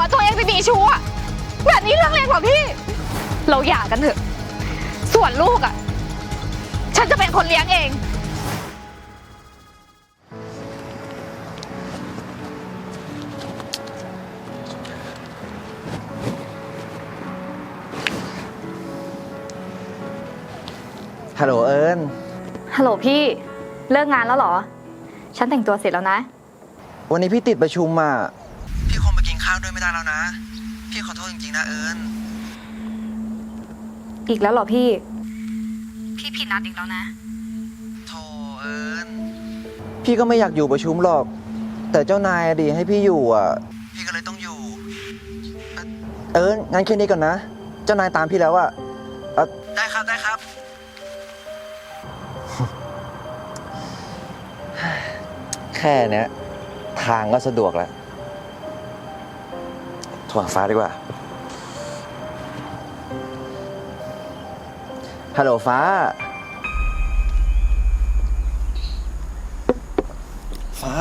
วตัวเองไปมีชู้อะแบบนี้เรื่องเล็กกว่าพี่ เราหย่ากันเถอะ ส่วนลูกอะฉันจะเป็นคนเลี้ยงเอง ฮัลโหลเอิญฮัลโหลพี่เลิกงานแล้วเหรอ ฉันแต่งตัวเสร็จแล้วนะ วันนี้พี่ติดประชุมอะพี่คงไปกิน ข้าวด้วยไม่ได้แล้วนะ พี่ขอโทษจริงๆนะเอิญอีกแล้วเหรอพี่ พี่ผิดนัดอีกแล้วนะโธ่เอิญพี่ก็ไม่อยากอยู่ประชุมหรอก แต่เจ้านายอะดีให้พี่อยู่อะ พี่ก็เลยต้องอยู่ เอิญงั้นแค่นี้ก่อนนะ เจ้านายตามพี่แล้วอะเอ่อได้ครับได้ครับ แค่เนี้ยทางก็สะดวกแล้ว โทรหาฟ้าดีกว่า ฮัลโหลฟ้า ฟ้า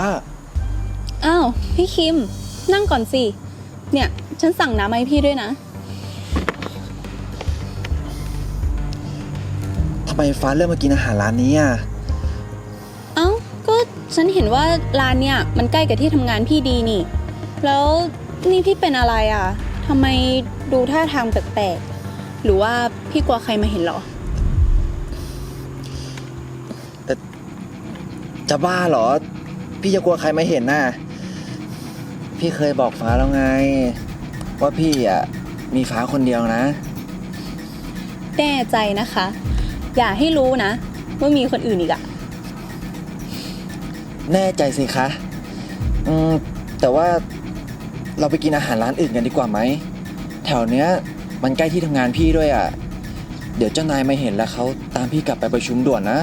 อ้าว พี่คิม นั่งก่อนสิ เนี่ย ฉันสั่งน้ำมาให้พี่ด้วยนะ ทำไมฟ้าเริ่มมากินอาหารร้านนี้อะ เอ้า ก็ฉันเห็นว่าร้านเนี่ย มันใกล้กับที่ทำงานพี่ดีนี่ แล้ว นี่พี่เป็นอะไรอะทำไมดูท่าทางแปลกๆ หรือว่าพี่กลัวใครมาเห็นเหรอ จะบ้าเหรอ พี่จะกลัวใครมาเห็นน่ะ พี่เคยบอกฟ้าแล้วไง ว่าพี่อะมีฟ้าคนเดียวนะ แน่ใจนะคะ อย่าให้รู้นะ ว่ามีคนอื่นอีกอะแน่ใจสิคะ อืมแต่ว่า เราไปกินอาหารร้านอื่นกันดีกว่าไหม แถวเนี้ยมันใกล้ที่ทำงานพี่ด้วยอะ เดี๋ยวเจ้านายมาเห็นแล้วเขาตามพี่กลับไปประชุมด่วนนะ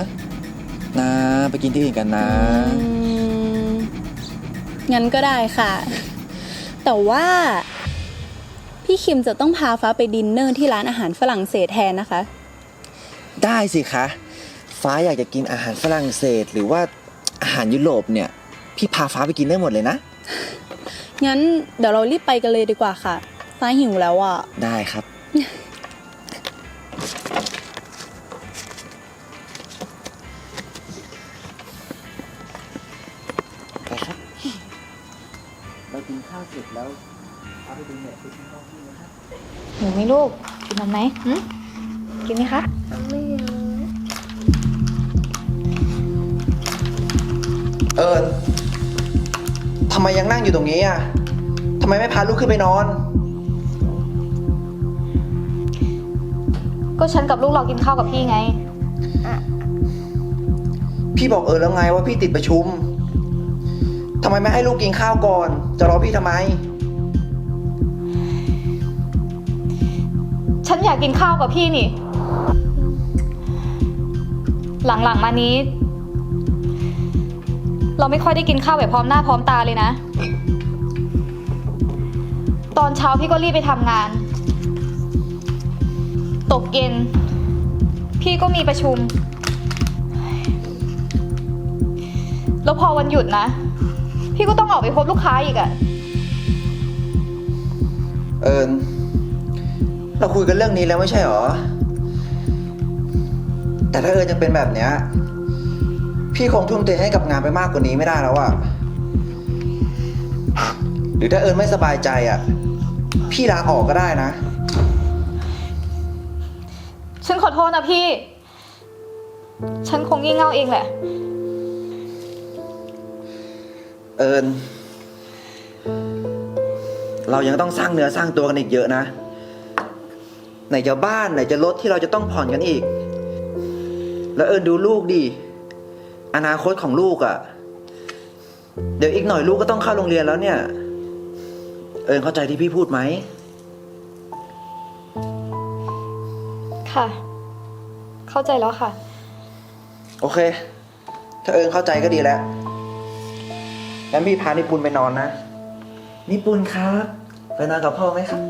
นะไปกินที่อื่นกันนะ อืมงั้นก็ได้ค่ะ แต่ว่า พี่คิมจะต้องพาฟ้าไปดินเนอร์ที่ร้านอาหารฝรั่งเศสแทนนะคะ ได้สิคะ ฟ้าอยากจะกินอาหารฝรั่งเศส หรือว่าอาหารยุโรปเนี่ย พี่พาฟ้าไปกินได้หมดเลยนะ งั้นเดี๋ยวเรารีบไปกันเลยดีกว่าค่ะฟ้าหิวแล้วอะ ได้ครับ ไปครับ เรากินข้าวเสร็จแล้วเอาไปดูเน็ตไปกินข้าวที่นะครับ หนูไหม่ลูก กินนมไหมหึกินไหมคะเอิญ ทำไมยังนั่งอยู่ตรงนี้อะทำไมไม่พาลูกขึ้นไปนอน ก็ฉันกับลูกเรากินข้าวกับพี่ไง พี่บอกเออแล้วไงว่าพี่ติดประชุมทำไมไม่ให้ลูกกินข้าวก่อน จะรอพี่ทำไม ฉันอยากกินข้าวกับพี่นี่ หลังๆมานี้ เราไม่ค่อยได้กินข้าวแบบพร้อมหน้าพร้อมตาเลยนะ ตอนเช้าพี่ก็รีบไปทำงาน ตกเย็น พี่ก็มีประชุม แล้วพอวันหยุดนะ พี่ก็ต้องออกไปพบลูกค้าอีกอะเอิญเราคุยกันเรื่องนี้แล้วไม่ใช่หรอ แต่ถ้าเอิญยังเป็นแบบเนี้ย พี่คงทุ่มเทให้กับงานไปมากกว่านี้ไม่ได้แล้วอะหรือถ้าเอิญไม่สบายใจอะพี่ลาออกก็ได้นะ ฉันขอโทษนะพี่ ฉันคงงี่เง่าเองแหละ เอิญเรายังต้องสร้างเนื้อสร้างตัวกันอีกเยอะนะ ไหนจะบ้านไหนจะรถที่เราจะต้องผ่อนกันอีก แล้วเอิญดูลูกดิ อนาคตของลูกอะ่ะ เดี๋ยวอีกหน่อยลูกก็ต้องเข้าโรงเรียนแล้วเนี่ย เอิญเข้าใจที่พี่พูดไหม ค่ะ เข้าใจแล้วค่ะ โอเค ถ้าเอิญเข้าใจก็ดีแล้วงั้นพี่พานิปุนไปนอนนะนิปุนครับ ไปนอนกับพ่อไหมครับ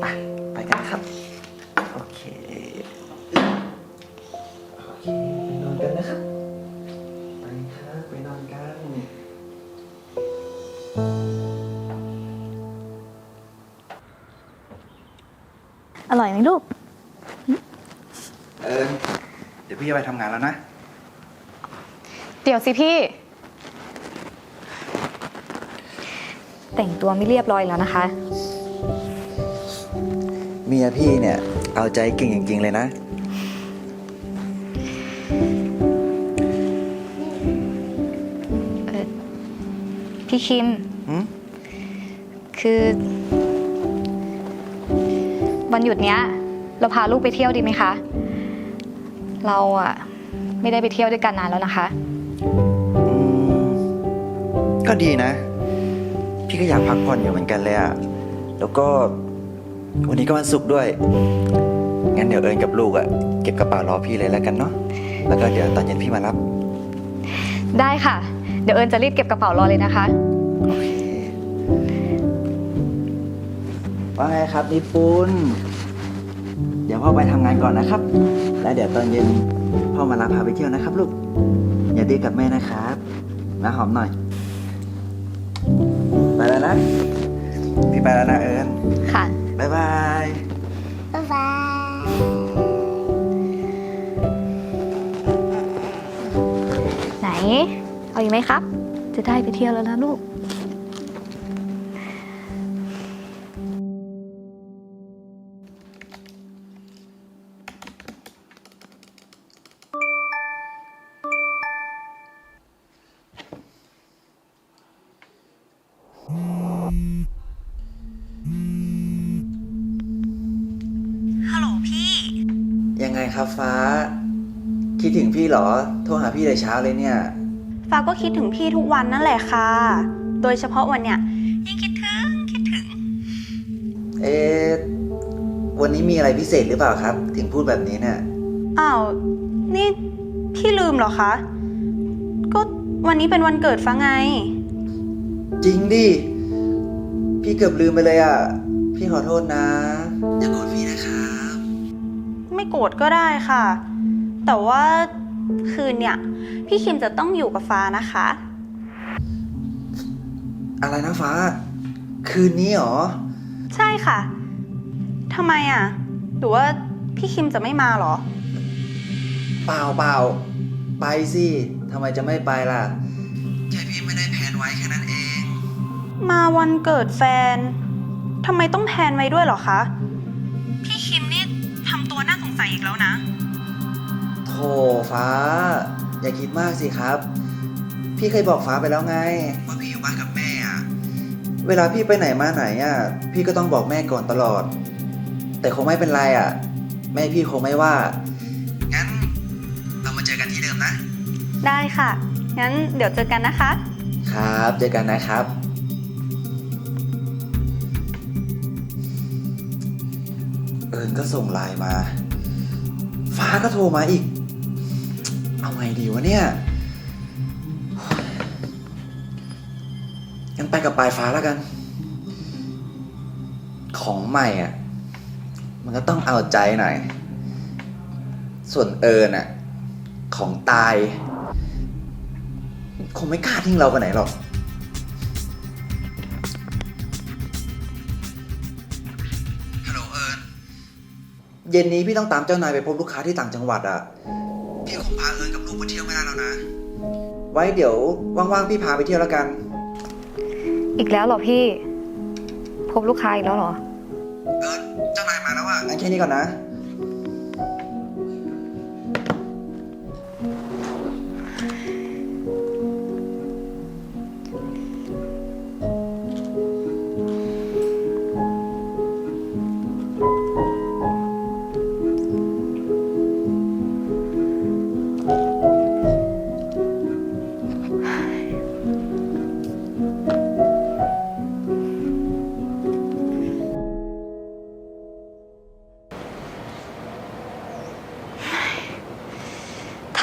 ไป ร่อยไหมลูก เอิญเดี๋ยวพี่จะไปทำงานแล้วนะ เดี๋ยวสิพี่ แต่งตัวไม่เรียบร้อยแล้วนะคะ เมียพี่เนี่ย เอาใจเก่งจริงๆเลยนะ พี่คิม หืม คือ วันหยุดเนี้ย เราพาลูกไปเที่ยวดีไหมคะ เราอะไม่ได้ไปเที่ยวด้วยกันนานแล้วนะคะ อืมก็ดีนะ พี่ก็อยากพักผ่อนอยู่เหมือนกันเลยอะแล้วก็วันนี้ก็วันศุกร์ด้วย งั้นเดี๋ยวเอิญกับลูกอะเก็บกระเป๋ารอพี่เลยแล้วกันเนาะ แล้วก็เดี๋ยวตอนเย็นพี่มารับ ได้ค่ะ เดี๋ยวเอิญจะรีบเก็บกระเป๋ารอเลยนะคะ โอเค ว่าไงครับนิปุนเดี๋ยวพ่อไปทำงานก่อนนะครับ แล้วเดี๋ยวตอนเย็นพ่อมารับพาไปเที่ยวนะครับ ลูก อย่าดื้อกับแม่นะครับ มาหอมหน่อย ไปแล้วนะ พี่ไปแล้วนะเอิญค่ะ บ๊ายบาย บ๊ายบาย ไหน เอาอีกไหมครับ จะได้ไปเที่ยวแล้วนะลูก คิดถึงพี่เหรอ โทรหาพี่แต่เช้าเลยเนี่ย ฟ้าก็คิดถึงพี่ทุกวันนั่นแหละค่ะ โดยเฉพาะวันเนี้ยยิ่งคิดถึงคิดถึง เอ๊ะวันนี้มีอะไรพิเศษหรือเปล่าครับ ถึงพูดแบบนี้เนี่ยอ้าว นี่พี่ลืมเหรอคะ ก็วันนี้เป็นวันเกิดฟ้าไง จริงดิ พี่เกือบลืมไปเลยอะ พี่ขอโทษนะ อย่าโกรธพี่นะครับ ไม่โกรธก็ได้ค่ะ แต่ว่าคืนเนี่ย พี่คิมจะต้องอยู่กับฟ้านะคะ อะไรนะฟ้า คืนนี้เหรอ ใช่ค่ะทำไมอะหรือว่าพี่คิมจะไม่มาเหรอ เปล่าเปล่าไปสิทำไมจะไม่ไปล่ะแค่พี่ไม่ได้แผนไว้แค่นั้นเอง มาวันเกิดแฟนทำไมต้องแพลนไว้ด้วยเหรอคะ พี่คิมนี่ทำตัวน่าสงสัยอีกแล้วนะโธ่ ฟ้า อย่าคิดมากสิครับ พี่เคยบอกฟ้าไปแล้วไงว่าพี่อยู่บ้านกับแม่อะเวลาพี่ไปไหนมาไหนอะ พี่ก็ต้องบอกแม่ก่อนตลอด แต่คงไม่เป็นไรอะ แม่พี่คงไม่ว่า งั้นเรามาเจอกันที่เดิมนะ ได้ค่ะ งั้นเดี๋ยวเจอกันนะคะ ครับ เจอกันนะครับ เอิญก็ส่งไลน์มา ฟ้าก็โทรมาอีก เอาไงดีวะเนี่ยงั้นไปกับปลายฟ้าแล้วกัน ของใหม่อะ มันก็ต้องเอาใจหน่อย ส่วนเอิญอะ ของตาย คงไม่กล้าทิ้งเราไปไหนหรอกฮัลโหลเอิญเย็นนี้พี่ต้องตามเจ้านายไปพบลูกค้าที่ต่างจังหวัดอะ พี่คงพาเอิญกับลูกไปเที่ยวไม่ได้แล้วนะ ไว้เดี๋ยวว่างๆพี่พาไปเที่ยวแล้วกัน อีกแล้วเหรอพี่ พบลูกค้าอีกแล้วเหรอ เอิญเจ้านายมาแล้วอะงั้นแค่นี้ก่อนนะ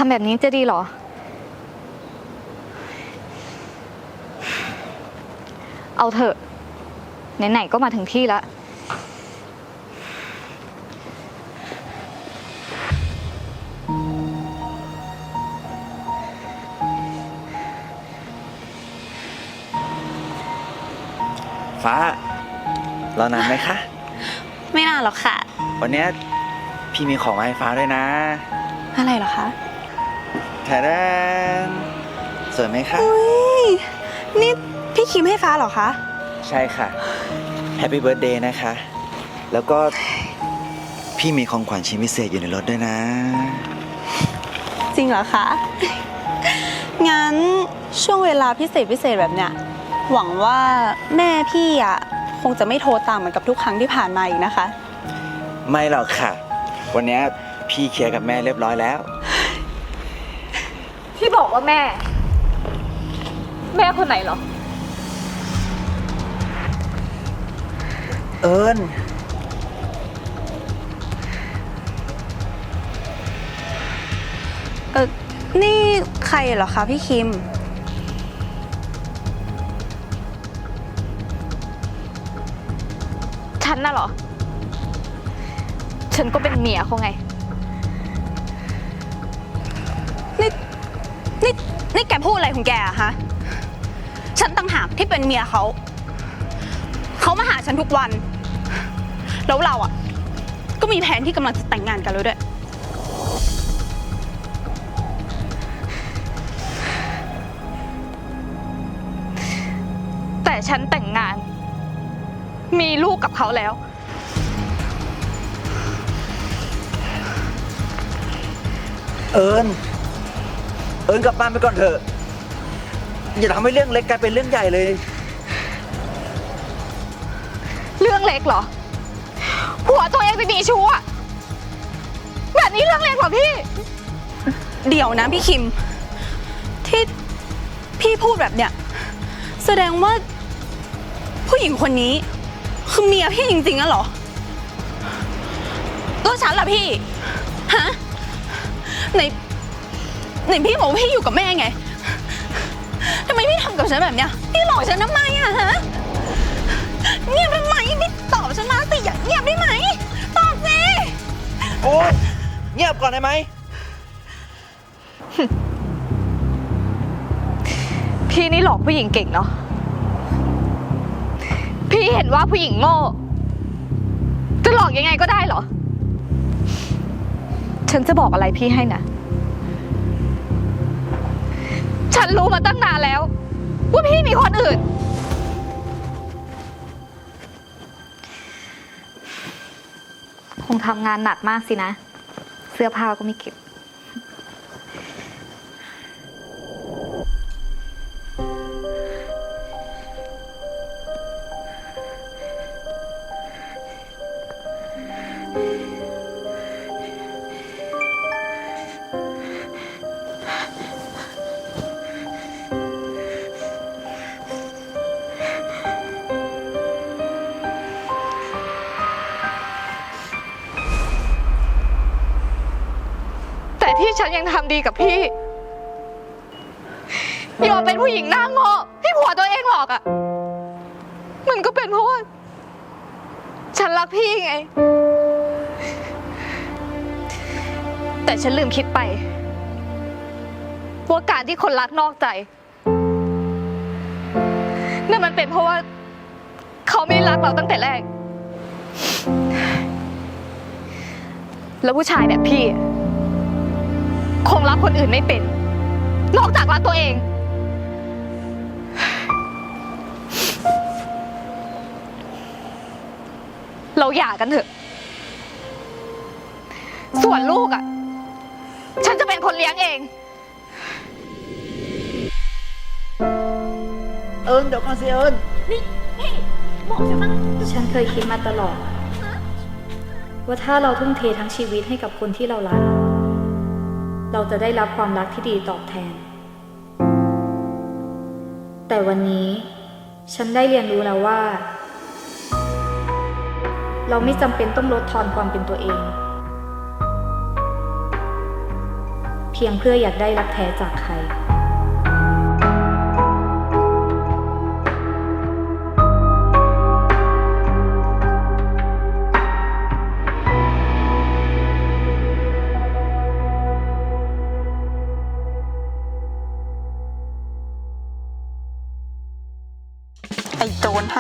ำแบบนี้จะดีเหรอ เอาเถอะไหนๆก็มาถึงที่แล้ว ฟ้ารอนานไหมคะ ไม่นานหรอกค่ะ วันเนี้ยพี่มีของมาให้ฟ้าด้วยนะ อะไรเหรอคะ แทนสวยไหมคะ อุ้ยนี่พี่คิมให้ฟ้าเหรอคะ ใช่ค่ะ แฮปปี้เบิร์ดเดย์นะคะ แล้วก็พี่มีของขวัญชิ้นพิเศษอยู่ในรถด้วยนะ จริงเหรอคะ งั้นช่วงเวลาพิเศษพิเศษแบบเนี้ย หวังว่าแม่พี่อะคงจะไม่โทรตามเหมือนกับทุกครั้งที่ผ่านมาอีกนะคะ ไม่หรอกค่ะ วันเนี้ยพี่เคลียร์กับแม่เรียบร้อยแล้ว ที่บอกว่าแม่ แม่คนไหนเหรอ เอิญเออนี่ใครเหรอคะพี่คิม ฉันน่ะเหรอ ฉันก็เป็นเมียเขาไง นี่แกพูดอะไรของแกอะฮะฉันต่างหากที่เป็นเมียเขา เขามาหาฉันทุกวัน แล้วเราอะก็มีแผนที่กำลังจะแต่งงานกันแล้วด้วย แต่ฉันแต่งงาน มีลูกกับเขาแล้ว เอิญ เอิญกลับบ้านไปก่อนเถอะ อย่าทำให้เรื่องเล็กกลายเป็นเรื่องใหญ่เลย เรื่องเล็กเหรอหัวตัวเองไปมีชู้อะแบบนี้เรื่องเล็กเหรอพี่ เดี๋ยวนะพี่คิม ที่พี่พูดแบบเนี้ยแสดงว่าผู้หญิงคนนี้ คือเมียพี่จริงๆอะเหรอแล้วฉันล่ะพี่ ฮะ ไหน ไหนพี่บอกว่าพี่อยู่กับแม่ไงทำไมพี่ทำกับฉันแบบเนี้ย พี่หลอกฉันทำไมอะฮะเงียบทำไมพี่ตอบฉันมาสิอย่าเงียบได้ไหม ตอบสิ โอ้ยเงียบก่อนได้ไหม พี่นี่หลอกผู้หญิงเก่งเนาะ พี่เห็นว่าผู้หญิงโง่ จะหลอกยังไงก็ได้เหรอ ฉันจะบอกอะไรพี่ให้นะ ฉันรู้มาตั้งนานแล้ว ว่าพี่มีคนอื่น คงทำงานหนักมากสินะ เสื้อผ้าก็ไม่เก็บ ที่ฉันยังทำดีกับพี่ยอมเป็นผู้หญิงหน้าโง่ที่ผัวตัวเองหลอกอะ่ะ มันก็เป็นเพราะว่าฉันรักพี่ไง แต่ฉันลืมคิดไป ว่าการที่คนรักนอกใจนั่นมันเป็นเพราะว่า เขาไม่รักเราตั้งแต่แรก แล้วผู้ชายแบบพี่ค งรักคนอื่นไม่เป็น นอกจากรักตัวเอง เราหย่ากันเถอะ ส่วนลูกอะ ฉันจะเป็นคนเลี้ยงเอง เอิญเดี๋ยวก่อนสิเอิญฉันเคยคิดมาตลอด ว่าถ้าเราทุ่มเททั้งชีวิตให้กับคนที่เรารัก เราจะได้รับความรักที่ดีตอบแทน แต่วันนี้ฉันได้เรียนรู้แล้วว่า เราไม่จำเป็นต้องลดทอนความเป็นตัวเอง เพียงเพื่ออยากได้รักแท้จากใคร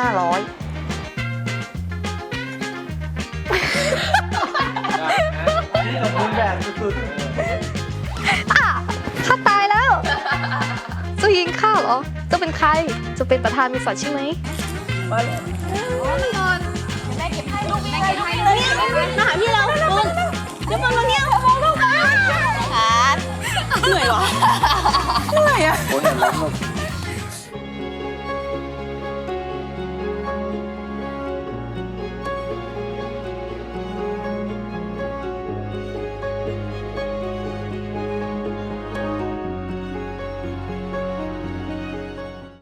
อ้โจรห้าร้อยอะข้าตายแล้วจะยิงข้าเหรอจะเป็นใครจะเป็นประธานบริษัทใช่ไหมมาหาพี่เราบนเดี๋ยวบนมาเนี่ยมองลูกมาเหนื่อยเหรอเหนื่อยอะโอ้ยล้ำ